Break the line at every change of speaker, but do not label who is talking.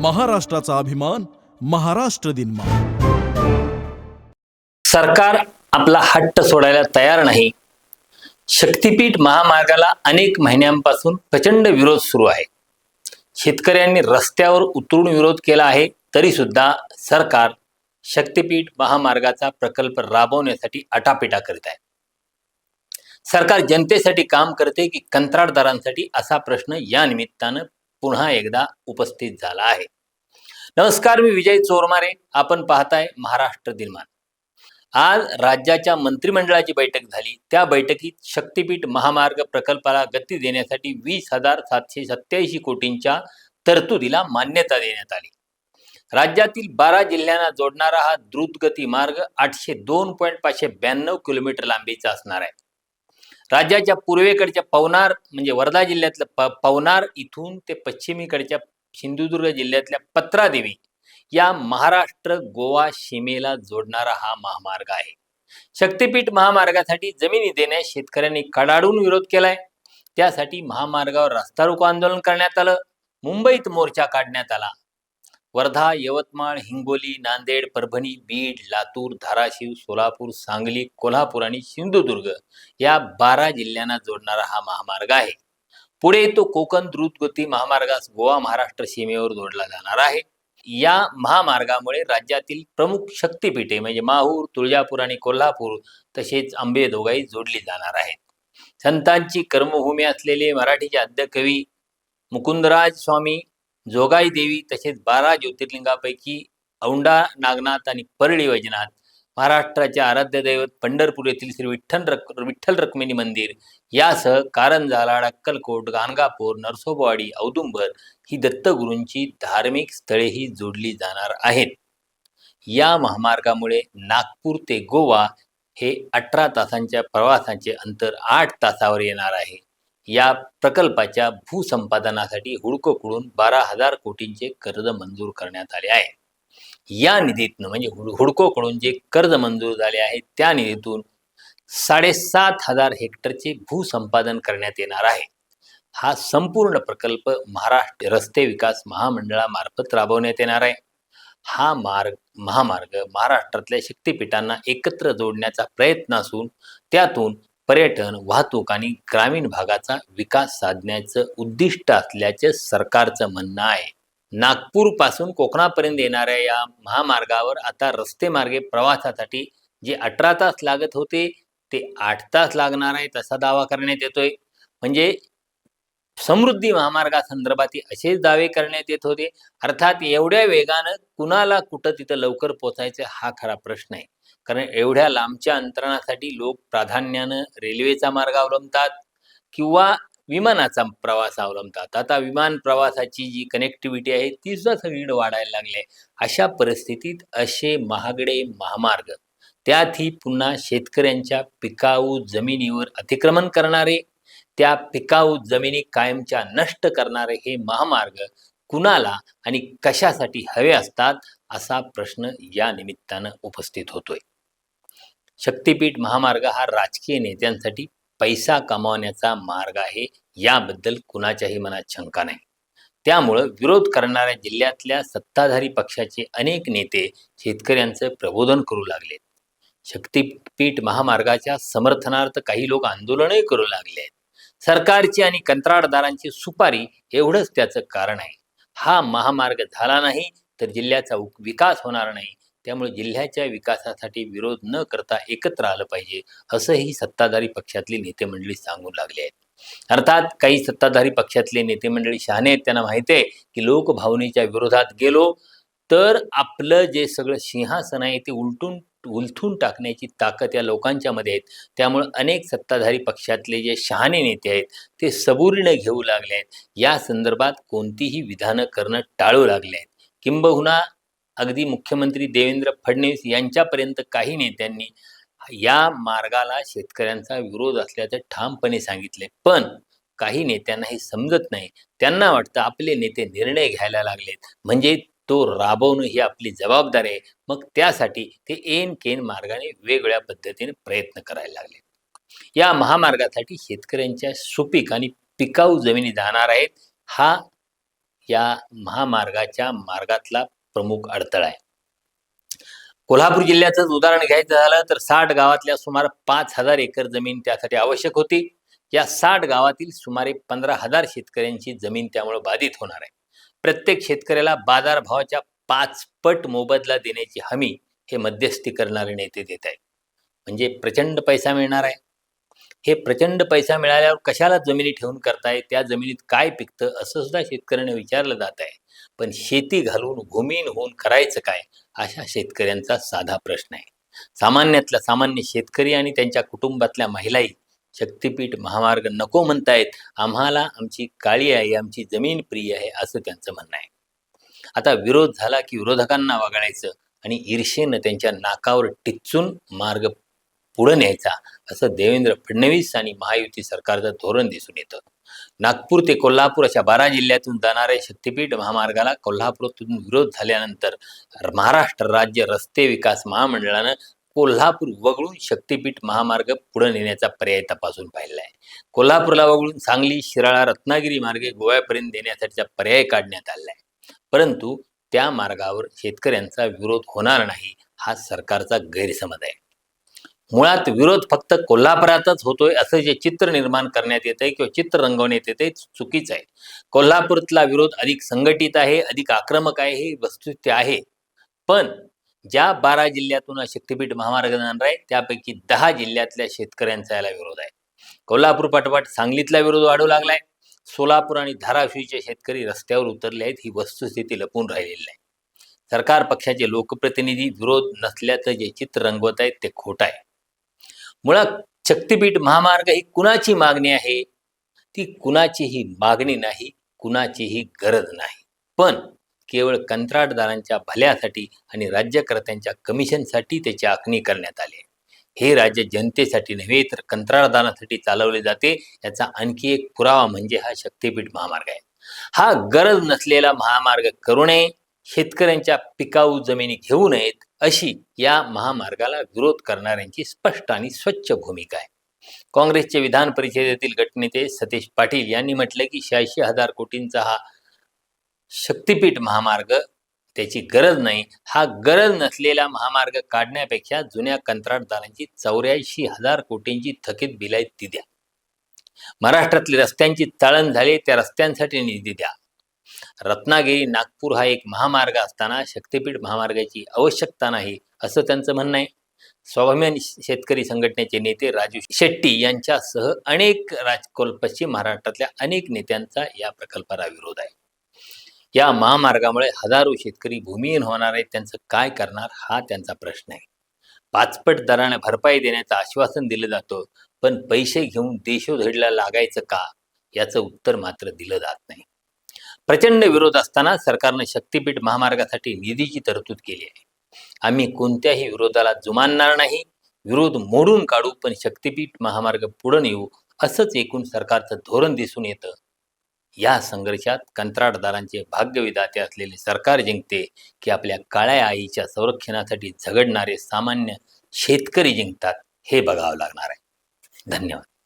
महाराष्ट्राचा अभिमान महाराष्ट्र दिन
सरकार आपला हट्ट सोडायला तयार नाही. शक्तीपीठ महामार्गाला अनेक महिन्यांपासून प्रचंड विरोध सुरू आहे. शेतकऱ्यांनी रस्त्यावर उतरून विरोध केला आहे तरी सुद्धा सरकार शक्तीपीठ महामार्गाचा प्रकल्प राबवण्यासाठी आटापिटा करीत आहे. सरकार जनतेसाठी काम करते की कंत्राटदारांसाठी असा प्रश्न या निमित्तानं पुन्हा एकदा उपस्थित झाला आहे. नमस्कार मी विजय चोरमारे. आपण पाहताय महाराष्ट्र दिनमान. आज राज्याच्या मंत्रिमंडळाची बैठक झाली. त्या बैठकीत शक्तीपीठ महामार्ग प्रकल्पाला गती देण्यासाठी वीस हजार सातशे सत्याऐंशी कोटींच्या तरतुदीला मान्यता देण्यात आली. राज्यातील बारा जिल्ह्यांना जोडणारा हा द्रुतगती मार्ग आठशे दोन पॉईंट पाचशे ब्याण्णव किलोमीटर लांबीचा असणार आहे. राज्याच्या पूर्वेकडच्या पवनार म्हणजे वर्धा जिल्ह्यातलं प पवनार इथून ते पश्चिमेकडच्या सिंधुदुर्ग जिल्ह्यातल्या पत्रादेवी या महाराष्ट्र गोवा सीमेला जोडणारा हा महामार्ग आहे. शक्तीपीठ महामार्गासाठी जमिनी देण्यास शेतकऱ्यांनी कडाडून विरोध केलाय. त्यासाठी महामार्गावर रस्ता रोको आंदोलन करण्यात आलं. मुंबईत मोर्चा काढण्यात आला. वर्धा यवतमाळ हिंगोली नांदेड परभणी बीड लातूर धाराशिव सोलापूर सांगली कोल्हापूर आणि सिंधुदुर्ग या बारा जिल्ह्यांना जोडणारा हा महामार्ग आहे. पुढे तो कोकण द्रुतगती महामार्गास गोवा महाराष्ट्र सीमेवर जोडला जाणार आहे. या महामार्गामुळे राज्यातील प्रमुख शक्तिपीठे म्हणजे माहूर तुळजापूर आणि कोल्हापूर तसेच अंबेजोगाई जोडली जाणार आहेत. संतांची कर्मभूमी असलेले मराठीचे आद्यकवी मुकुंदराज स्वामी जोगाई देवी तसेच बारा ज्योतिर्लिंगापैकी औंढा नागनाथ आणि परळी वैजनाथ महाराष्ट्राचे आराध्य दैवत पंढरपूर येथील श्री विठ्ठल रक विठ्ठल रक्मिणी मंदिर यासह कारंजाला अक्कलकोट गाणगापूर नरसोबावाडी औदुंबर ही दत्तगुरूंची धार्मिक स्थळेही जोडली जाणार आहेत. या महामार्गामुळे नागपूर ते गोवा हे अठरा तासांच्या प्रवासाचे अंतर आठ तासावर येणार आहे. या प्रकल्पाच्या भूसंपादनासाठी हुडकोकडून बारा हजार कोटींचे कर्ज मंजूर करण्यात आले आहे. या निधीतनं म्हणजे हुडको हुडकोकडून जे कर्ज मंजूर झाले आहे त्या निधीतून साडेसात हजार हेक्टरचे भूसंपादन करण्यात येणार आहे. हा संपूर्ण प्रकल्प महाराष्ट्र रस्ते विकास महामंडळामार्फत राबवण्यात येणार आहे. हा मार्ग महामार्ग महाराष्ट्रातल्या शक्तिपीठांना एकत्र जोडण्याचा प्रयत्न असून त्यातून पर्यटन वाहतूक आणि ग्रामीण भागाचा विकास साधण्याचं उद्दिष्ट असल्याचे सरकारचं म्हणणं आहे. नागपूरपासून कोकणापर्यंत येणाऱ्या या महामार्गावर आता रस्ते मार्गे प्रवासासाठी जे अठरा तास लागत होते ते आठ तास लागणार आहेत असा दावा करण्यात येतोय. म्हणजे समृद्धी महामार्गासंदर्भातील असेच दावे करण्यात येत होते. अर्थात एवढ्या वेगानं कुणाला कुठं तिथं लवकर पोचायचं हा खरा प्रश्न आहे. कारण एवढ्या लांबच्या अंतरणासाठी लोक प्राधान्यानं रेल्वेचा मार्ग अवलंबतात किंवा विमानाचा प्रवास अवलंबतात. आता विमान प्रवासाची जी कनेक्टिव्हिटी आहे ती सुद्धा सगळीकडे वाढायला लागली आहे. अशा परिस्थितीत असे महागडे महामार्ग त्यातही पुन्हा शेतकऱ्यांच्या पिकाऊ जमिनीवर अतिक्रमण करणारे त्या पिकाऊ जमिनी कायमच्या नष्ट करणारे हे महामार्ग कुणाला आणि कशासाठी हवे असतात असा प्रश्न या निमित्तानं उपस्थित होतोय. शक्तीपीठ महामार्ग हा राजकीय नेत्यांसाठी पैसा कमावण्याचा मार्ग आहे. याबद्दल कुणाच्याही मनात शंका नाही. त्यामुळं विरोध करणाऱ्या जिल्ह्यातल्या सत्ताधारी पक्षाचे अनेक नेते शेतकऱ्यांचं प्रबोधन करू लागलेत शक्तीपीठ महामार्गाच्या समर्थनार्थ काही लोक आंदोलनही करू लागले आहेत. सरकारची आणि कंत्राटदारांची सुपारी एवढंच त्याचं कारण आहे. हा महामार्ग झाला नाही तर जिल्ह्याचा उक- विकास होणार नाही त्यामुळे जिल्ह्याच्या विकासासाठी विरोध न करता एकत्र आलं पाहिजे असंही सत्ताधारी पक्षातली नेते मंडळी सांगू लागले आहेत. अर्थात काही सत्ताधारी पक्षातले नेते मंडळी शहाणे आहेत त्यांना माहिती आहे की लोकभावनेच्या विरोधात गेलो तर आपलं जे सगळं सिंहासन आहे ते उलटून उलथून टाकण्याची ताकद या लोकांच्या मध्ये आहेत. त्यामुळे अनेक सत्ताधारी पक्षातले जे शहाणे नेते आहेत ते सबुरीनं घेऊ लागले आहेत. या संदर्भात कोणतीही विधानं करणं टाळू लागले आहेत. किंबहुना अगदी मुख्यमंत्री देवेंद्र फडणवीस यांच्यापर्यंत काही नेत्यांनी या मार्गाला शेतकऱ्यांचा विरोध असल्याचं ठामपणे सांगितले. पण काही नेत्यांना हे समजत नाही. त्यांना वाटतं आपले नेते निर्णय घ्यायला लागलेत. म्हणजे तो राबवणं ही आपली जबाबदारी आहे. मग त्यासाठी ते एन केन मार्गाने वेगवेगळ्या पद्धतीने प्रयत्न करायला लागले या महामार्गासाठी शेतकऱ्यांच्या सुपीक आणि पिकाऊ जमिनी जाणार आहेत. हा या महामार्गाच्या मार्गातला प्रमुख अडथळा आहे. कोल्हापूर जिल्ह्याचंच उदाहरण घ्यायचं झालं तर साठ गावातल्या सुमारे पाच हजार एकर जमीन त्यासाठी आवश्यक होती. या साठ गावातील सुमारे पंधरा हजार शेतकऱ्यांची जमीन त्यामुळे बाधित होणार आहे. प्रत्येक शेतकऱ्याला बाजारभावाच्या पाच पट मोबदला देण्याची हमी हे मध्यस्थी करणारे नेते देत आहेत. म्हणजे प्रचंड पैसा मिळणार आहे. हे प्रचंड पैसा मिळाल्यावर कशाला जमिनी ठेवून करताय? त्या जमिनीत काय पिकतं? असं सुद्धा शेतकऱ्यांना विचारलं जात आहे. पण शेती घालून भूमीन होऊन करायचं काय? अशा शेतकऱ्यांचा साधा प्रश्न आहे. सामान्यातला सामान्य शेतकरी आणि त्यांच्या कुटुंबातल्या महिलाही शक्तीपीठ महामार्ग नको म्हणतायत. आम्हाला आमची काळी आहे आमची जमीन प्रिय आहे असं त्यांचं म्हणणं आहे. आता विरोध झाला की विरोधकांना वगळायचं आणि ईर्षेनं त्यांच्या नाकावर टिच्चून मार्ग पुढे न्यायचा असं देवेंद्र फडणवीस आणि महायुती सरकारचं धोरण दिसून येतं. नागपूर ते कोल्हापूर अशा बारा जिल्ह्यातून जाणाऱ्या शक्तीपीठ महामार्गाला कोल्हापुरातून विरोध झाल्यानंतर महाराष्ट्र राज्य रस्ते विकास महामंडळानं कोल्हापूर वगळून शक्तीपीठ महामार्ग पुढे नेण्याचा पर्याय तपासून पाहिला आहे कोल्हापूरला वगळून सांगली शिराळा रत्नागिरी मार्गे गोव्यापर्यंत देण्यासाठीचा पर्याय काढण्यात आला आहे परंतु त्या मार्गावर शेतकऱ्यांचा विरोध होणार नाही हा सरकारचा गैरसमज आहे. मुळात विरोध फक्त कोल्हापुरातच होतोय असं जे चित्र निर्माण करण्यात येतंय किंवा चित्र रंगवण्यात येते चुकीचं आहे. कोल्हापूरतला विरोध अधिक संघटित आहे अधिक आक्रमक आहे हे वस्तुस्थिती आहे. पण ज्या बारा जिल्ह्यातून शक्तीपीठ महामार्ग जाणार आहे त्यापैकी दहा जिल्ह्यातल्या शेतकऱ्यांचा याला विरोध आहे. कोल्हापूर पाठोपाठ सांगलीतला विरोध वाढू लागलाय. सोलापूर आणि धाराशिवचे शेतकरी रस्त्यावर उतरले आहेत ही वस्तुस्थिती लपून राहिलेली आहे सरकार पक्षाचे लोकप्रतिनिधी विरोध नसल्याचं जे चित्र रंगवत आहेत ते खोटं आहे. मुळात शक्तीपीठ महामार्ग ही कुणाची मागणी आहे? ती कुणाचीही मागणी नाही कुणाचीही गरज नाही. पण केवळ कंत्राटदारांच्या भल्यासाठी आणि राज्यकर्त्यांच्या कमिशनसाठी त्याची आखणी करण्यात आली हे राज्य जनतेसाठी नव्हे तर कंत्राटदारांसाठी चालवले जाते याचा आणखी एक पुरावा म्हणजे हा शक्तीपीठ महामार्ग आहे. हा गरज नसलेला महामार्ग करू नये शेतकऱ्यांच्या पिकाऊ जमिनी घेऊ नयेत अशी या महामार्गाला विरोध करणाऱ्यांची स्पष्ट आणि स्वच्छ भूमिका आहे. काँग्रेसचे विधान परिषदेतील गटनेते सतीश पाटील यांनी म्हटलं की शहाऐंशी हजार कोटींचा हा शक्तीपीठ महामार्ग त्याची गरज नाही. हा गरज नसलेला महामार्ग काढण्यापेक्षा जुन्या कंत्राटदारांची चौऱ्याऐंशी हजार कोटींची थकीत बिलायती ती द्या. महाराष्ट्रातली रस्त्यांची चाळण झाली त्या रस्त्यांसाठी निधी द्या. रत्नागिरी नागपूर हा एक महामार्ग असताना शक्तीपीठ महामार्गाची आवश्यकता नाही असं त्यांचं म्हणणं आहे. स्वाभिमानी शेतकरी संघटनेचे नेते राजू शेट्टी यांच्यासह अनेक राजकोल पश्चिम महाराष्ट्रातल्या अनेक नेत्यांचा या प्रकल्पाला विरोध आहे. या महामार्गामुळे हजारो शेतकरी भूमिहीन होणार आहेत त्यांचं काय करणार हा त्यांचा प्रश्न आहे. पाचपट दराने भरपाई देण्याचं आश्वासन दिलं जातं पण पैसे घेऊन देशोधडीला लागायचं का? याचं उत्तर मात्र दिलं जात नाही. प्रचंड विरोध असताना सरकारनं शक्तीपीठ महामार्गासाठी निधीची तरतूद केली आहे. आम्ही कोणत्याही विरोधाला जुमानणार नाही विरोध मोडून काढू पण शक्तीपीठ महामार्ग पुढे नेऊ असंच एकूण सरकारचं धोरण दिसून येतं. या संघर्षात कंत्राटदारांचे भाग्यविधाते असलेले सरकार जिंकते की आपल्या काळ्या आईच्या संरक्षणासाठी झगडणारे सामान्य शेतकरी जिंकतात हे बघावं लागणार आहे. धन्यवाद.